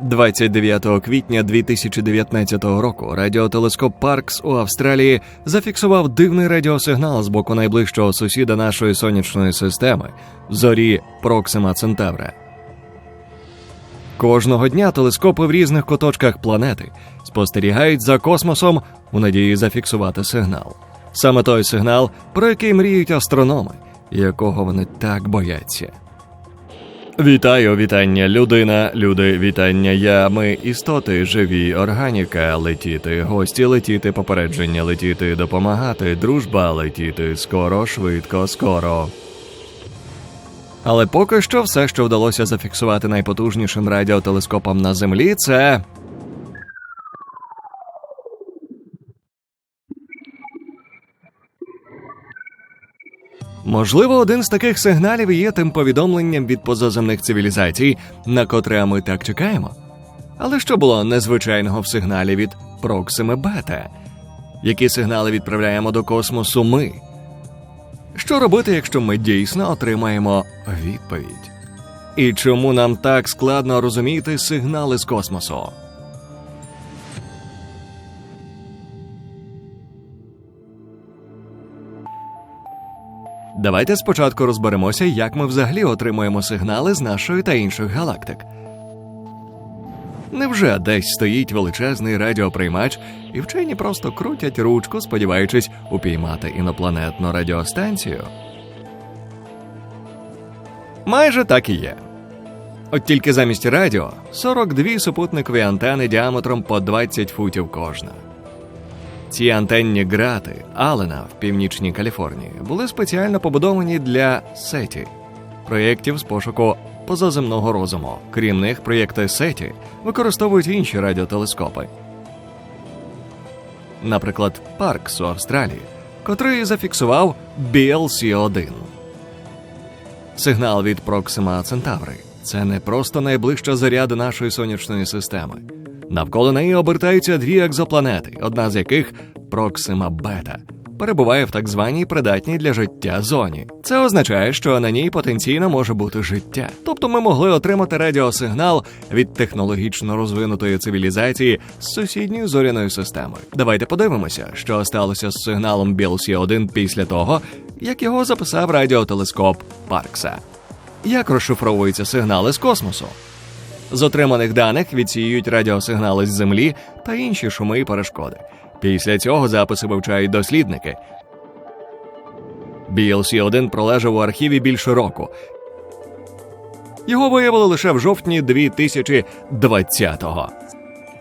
29 квітня 2019 року радіотелескоп Паркс у Австралії зафіксував дивний радіосигнал з боку найближчого сусіда нашої сонячної системи зорі Проксима Центавра. Кожного дня телескопи в різних куточках планети спостерігають за космосом у надії зафіксувати сигнал. Саме той сигнал, про який мріють астрономи, якого вони так бояться. Вітаю, вітання, людина, люди, вітання. Я, ми істоти, живі, органіка, летіти, гості летіти, попередження летіти, допомагати, дружба летіти, скоро, швидко, скоро. Але поки що все, що вдалося зафіксувати найпотужнішим радіотелескопом на землі, це. Можливо, один з таких сигналів є тим повідомленням від позаземних цивілізацій, на котре ми так чекаємо. Але що було незвичайного в сигналі від Проксими Бета? Які сигнали відправляємо до космосу ми? Що робити, якщо ми дійсно отримаємо відповідь? І чому нам так складно розуміти сигнали з космосу? Давайте спочатку розберемося, як ми взагалі отримуємо сигнали з нашої та інших галактик. Невже десь стоїть величезний радіоприймач, і вчені просто крутять ручку, сподіваючись упіймати інопланетну радіостанцію? Майже так і є. От тільки замість радіо 42 супутникові антени діаметром по 20 футів кожна. Ці антенні грати Алена в північній Каліфорнії були спеціально побудовані для сеті проєктів з пошуку позаземного розуму. Крім них, проєкти сеті використовують інші радіотелескопи. Наприклад, Паркс у Австралії, котрий зафіксував BLC-1. Сигнал від Проксима Центаври це не просто найближча зоря до нашої сонячної системи. Навколо неї обертаються дві екзопланети, одна з яких Проксима Бета. Перебуває в так званій придатній для життя зоні. Це означає, що на ній потенційно може бути життя. Тобто ми могли отримати радіосигнал від технологічно розвинутої цивілізації з сусідньою зоряною системою. Давайте подивимося, що сталося з сигналом BLC-1 після того, як його записав радіотелескоп Паркса. Як розшифровуються сигнали з космосу? З отриманих даних відсіюють радіосигнали з землі та інші шуми і перешкоди. Після цього записи вивчають дослідники. BLC-1 пролежав у архіві більше року. Його виявили лише в жовтні 2020-го.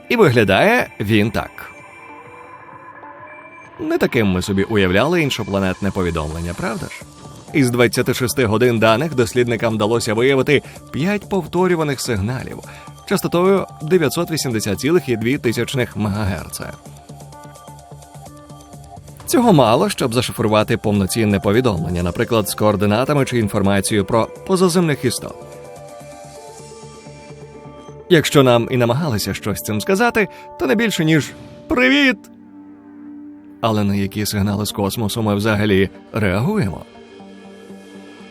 І виглядає він так. Не таким ми собі уявляли іншопланетне повідомлення, правда ж? Із 26 годин даних дослідникам вдалося виявити 5 повторюваних сигналів частотою 980,2 МГц. Цього мало, щоб зашифрувати повноцінне повідомлення, наприклад, з координатами чи інформацією про позаземних істот. Якщо нам і намагалися щось цим сказати, то не більше ніж Привіт! Але на які сигнали з космосу ми взагалі реагуємо?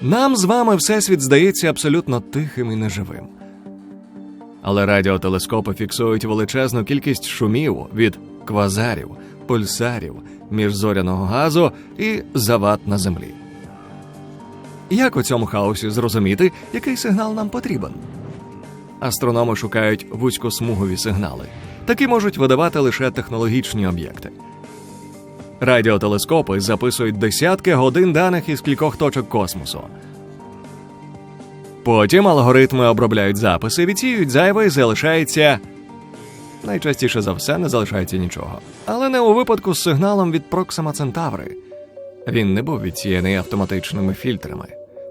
Нам з вами Всесвіт здається абсолютно тихим і неживим. Але радіотелескопи фіксують величезну кількість шумів від квазарів, пульсарів, міжзоряного газу і завад на землі. Як у цьому хаосі зрозуміти, який сигнал нам потрібен? Астрономи шукають вузькосмугові сигнали. Такі можуть видавати лише технологічні об'єкти. Радіотелескопи записують десятки годин даних із кількох точок космосу. Потім алгоритми обробляють записи, відсіюють зайве і залишається. Найчастіше за все не залишається нічого. Але не у випадку з сигналом від Проксима Центаври. Він не був відсіяний автоматичними фільтрами.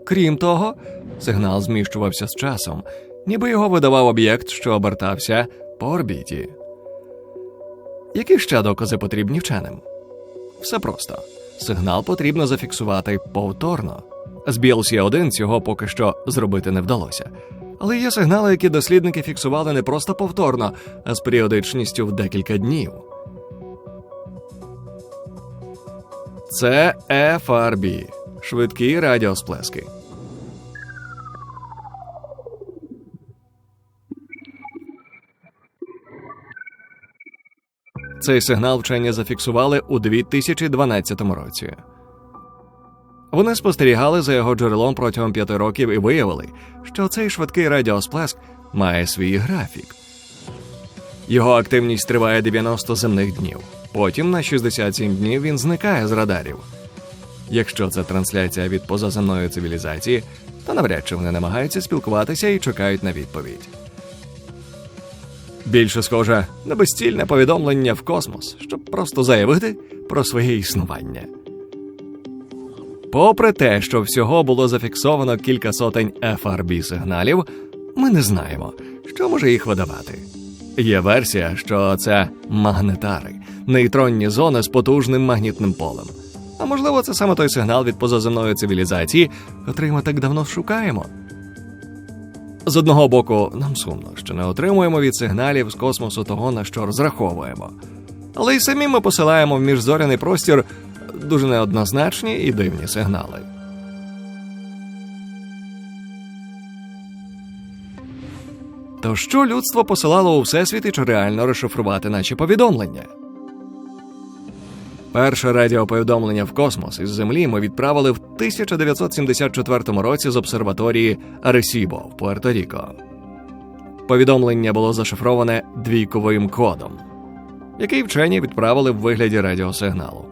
Крім того, сигнал зміщувався з часом, ніби його видавав об'єкт, що обертався по орбіті. Які ще докази потрібні вченим? Все просто. Сигнал потрібно зафіксувати повторно. З BLC-1 цього поки що зробити не вдалося. Але є сигнали, які дослідники фіксували не просто повторно, а з періодичністю в декілька днів. Це FRB – швидкі радіосплески. Цей сигнал вчені зафіксували у 2012 році. Вони спостерігали за його джерелом протягом п'яти років і виявили, що цей швидкий радіосплеск має свій графік. Його активність триває 90 земних днів. Потім на 67 днів він зникає з радарів. Якщо це трансляція від позаземної цивілізації, то навряд чи вони намагаються спілкуватися і чекають на відповідь. Більше схоже на безцільне повідомлення в космос, щоб просто заявити про своє існування. Попри те, що всього було зафіксовано кілька сотень FRB сигналів, ми не знаємо, що може їх видавати. Є версія, що це магнетари, нейтронні зони з потужним магнітним полем. А можливо, це саме той сигнал від позаземної цивілізації, котрий ми так давно шукаємо. З одного боку, нам сумно, що не отримуємо від сигналів з космосу того, на що розраховуємо. Але й самі ми посилаємо в міжзоряний простір дуже неоднозначні і дивні сигнали. То що людство посилало у всесвіт і чи реально розшифрувати наші повідомлення? Перше радіоповідомлення в космос із Землі ми відправили в 1974 році з обсерваторії Аресібо в Пуерто-Ріко. Повідомлення було зашифроване двійковим кодом, який вчені відправили в вигляді радіосигналу.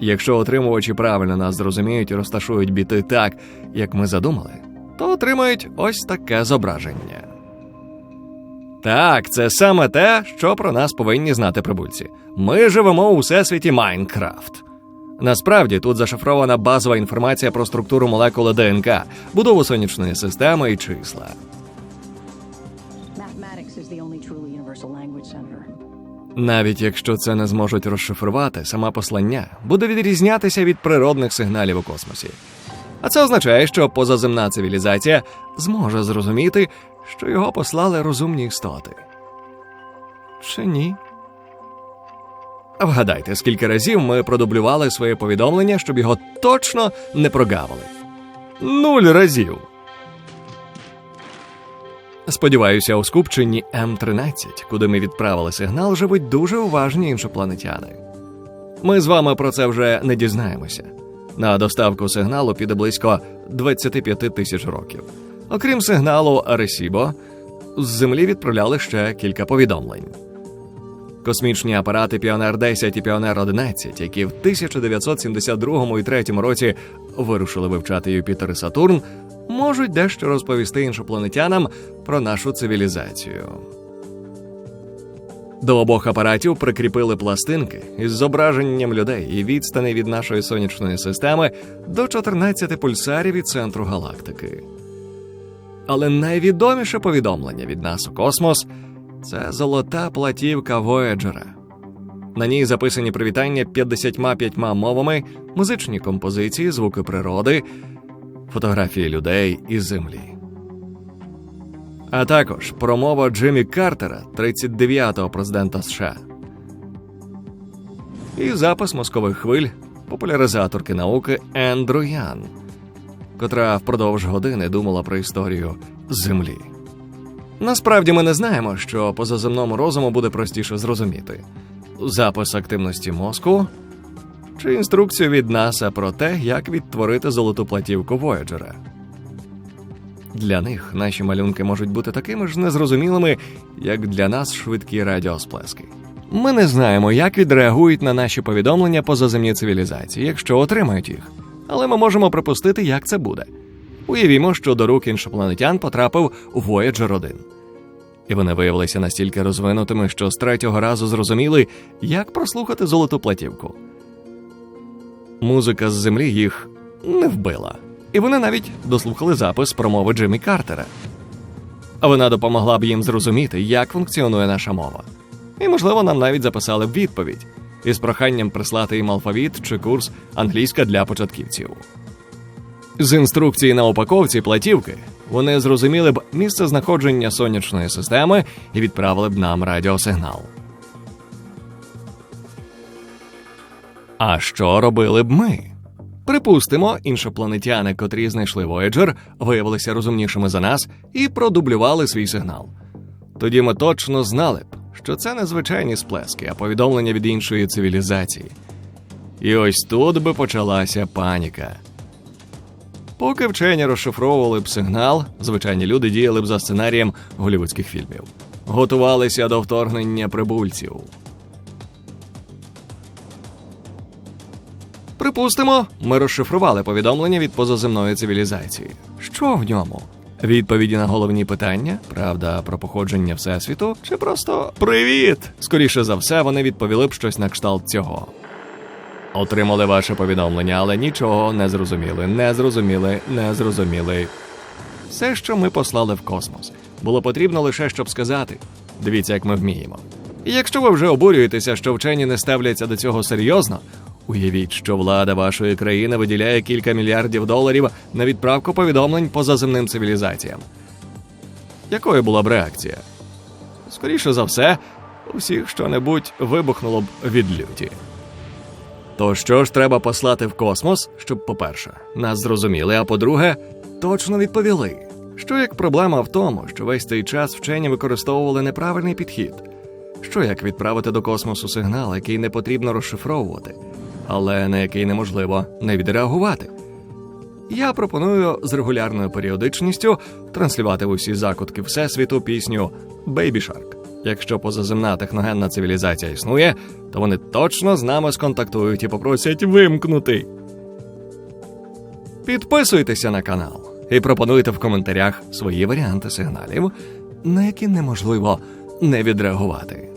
Якщо отримувачі правильно нас зрозуміють і розташують біти так, як ми задумали, то отримають ось таке зображення. Так, це саме те, що про нас повинні знати прибульці. Ми живемо у всесвіті Майнкрафт. Насправді тут зашифрована базова інформація про структуру молекули ДНК, будову сонячної системи і числа. Навіть якщо це не зможуть розшифрувати, саме послання буде відрізнятися від природних сигналів у космосі. А це означає, що позаземна цивілізація зможе зрозуміти, що його послали розумні істоти. Чи ні? А Вгадайте, скільки разів ми продублювали своє повідомлення, щоб його точно не прогавили. Нуль разів. Сподіваюся, у скупченні М13, куди ми відправили сигнал, живуть дуже уважні іншопланетяни. Ми з вами про це вже не дізнаємося. На доставку сигналу піде близько 25 тисяч років. Окрім сигналу Аресібо, з Землі відправляли ще кілька повідомлень. Космічні апарати Піонер 10 і Піонер 11, які в 1972 і 3 році вирушили вивчати Юпітер і Сатурн, можуть дещо розповісти іншопланетянам про нашу цивілізацію. До обох апаратів прикріпили пластинки із зображенням людей і відстани від нашої сонячної системи до 14 пульсарів від центру галактики. Але найвідоміше повідомлення від нас у космос це золота платівка Вояджера. На ній записані привітання 55 мовами, музичні композиції, звуки природи, фотографії людей і землі. А також промова Джиммі Картера, 39-го президента США. І запис мозкових хвиль популяризаторки науки Ендрю Ян, котра впродовж години думала про історію Землі. Насправді ми не знаємо, що позаземному розуму буде простіше зрозуміти запис активності мозку чи інструкцію від НАСА про те, як відтворити золоту платівку Вояджера. Для них наші малюнки можуть бути такими ж незрозумілими, як для нас швидкі радіосплески. Ми не знаємо, як відреагують на наші повідомлення позаземні цивілізації, якщо отримають їх, але ми можемо припустити, як це буде. Уявімо, що до рук іншопланетян потрапив Voyager 1. І вони виявилися настільки розвинутими, що з третього разу зрозуміли, як прослухати золоту платівку. Музика з землі їх не вбила, і вони навіть дослухали запис промови Джиммі Картера. Вона допомогла б їм зрозуміти, як функціонує наша мова. І, можливо, нам навіть записали б відповідь із проханням прислати їм алфавіт чи курс англійська для початківців. З інструкції на упаковці платівки вони зрозуміли б місце знаходження сонячної системи і відправили б нам радіосигнал. А що робили б ми? Припустимо, іншопланетяни, котрі знайшли Voyager, виявилися розумнішими за нас і продублювали свій сигнал. Тоді ми точно знали б, що це не звичайні сплески, а повідомлення від іншої цивілізації. І ось тут би почалася паніка. Поки вчені розшифровували б сигнал, звичайні люди діяли б за сценарієм голівудських фільмів, готувалися до вторгнення прибульців. Припустимо, ми розшифрували повідомлення від позаземної цивілізації. Що в ньому? Відповіді на головні питання, правда про походження Всесвіту, чи просто Привіт! Скоріше за все, вони відповіли б щось на кшталт цього. Отримали ваше повідомлення, але нічого не зрозуміли, не зрозуміли, не зрозуміли. Все, що ми послали в космос, було потрібно лише щоб сказати: дивіться, як ми вміємо. І якщо ви вже обурюєтеся, що вчені не ставляться до цього серйозно, уявіть, що влада вашої країни виділяє кілька мільярдів доларів на відправку повідомлень позаземним цивілізаціям. Якою була б реакція? Скоріше за все, у всіх що-небудь вибухнуло б від люті. То що ж треба послати в космос, щоб, по-перше, нас зрозуміли, а по-друге, точно відповіли. Що як проблема в тому, що весь цей час вчені використовували неправильний підхід? Що як відправити до космосу сигнал, який не потрібно розшифровувати, але на який неможливо не відреагувати? Я пропоную з регулярною періодичністю транслювати в усі закутки Всесвіту пісню Baby Shark. Якщо позаземна техногенна цивілізація існує, то вони точно з нами сконтактують і попросять вимкнути. Підписуйтеся на канал і пропонуйте в коментарях свої варіанти сигналів, на які неможливо не відреагувати.